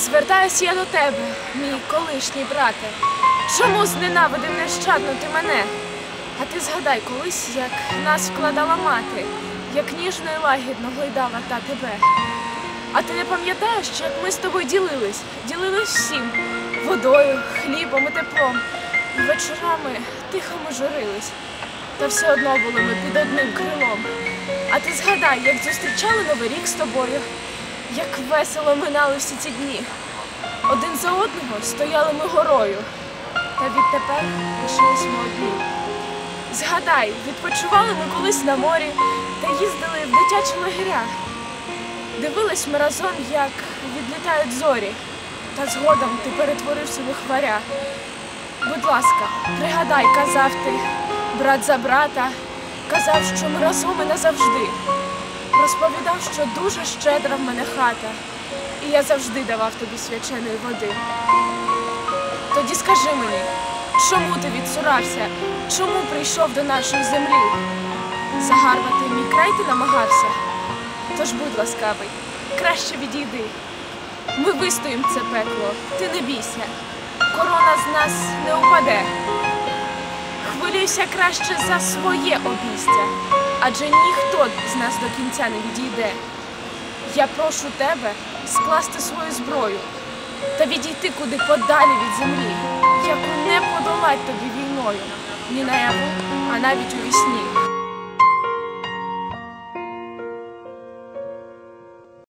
Звертаюсь я до тебе, мій колишній брате. Чому зненавидив нещадно ти мене? А ти згадай колись, як нас вкладала мати, як ніжно і лагідно гойдала та тебе. А ти не пам'ятаєш, як ми з тобою ділились? Ділились всім водою, хлібом і теплом. І вечорами тихо ми журились. Та все одно були ми під одним крилом. А ти згадай, як зустрічали Новий рік з тобою, як весело минали всі ці дні. Один за одного стояли ми горою, та відтепер лишились ми одні. Згадай, відпочивали ми колись на морі та їздили в дитячі лагеря. Дивились ми разом, як відлітають зорі, та згодом ти перетворився в хваря. Будь ласка, пригадай, казав ти, брат за брата, казав, що ми разом і назавжди. Розповідав, що дуже щедра в мене хата, і я завжди давав тобі свяченої води. Тоді скажи мені, чому ти відсурався, чому прийшов до нашої землі? Загарбати мій край ти намагався? Тож будь ласкавий, краще відійди. Ми вистоїм це пекло, ти не бійся. Корона з нас не упаде. Хвилюйся краще за своє обійстя, адже ніхто з нас до кінця не відійде. Я прошу тебе скласти свою зброю та відійти куди подалі від землі, яку не подолать тобі війною, ні наяву, а навіть у вісні.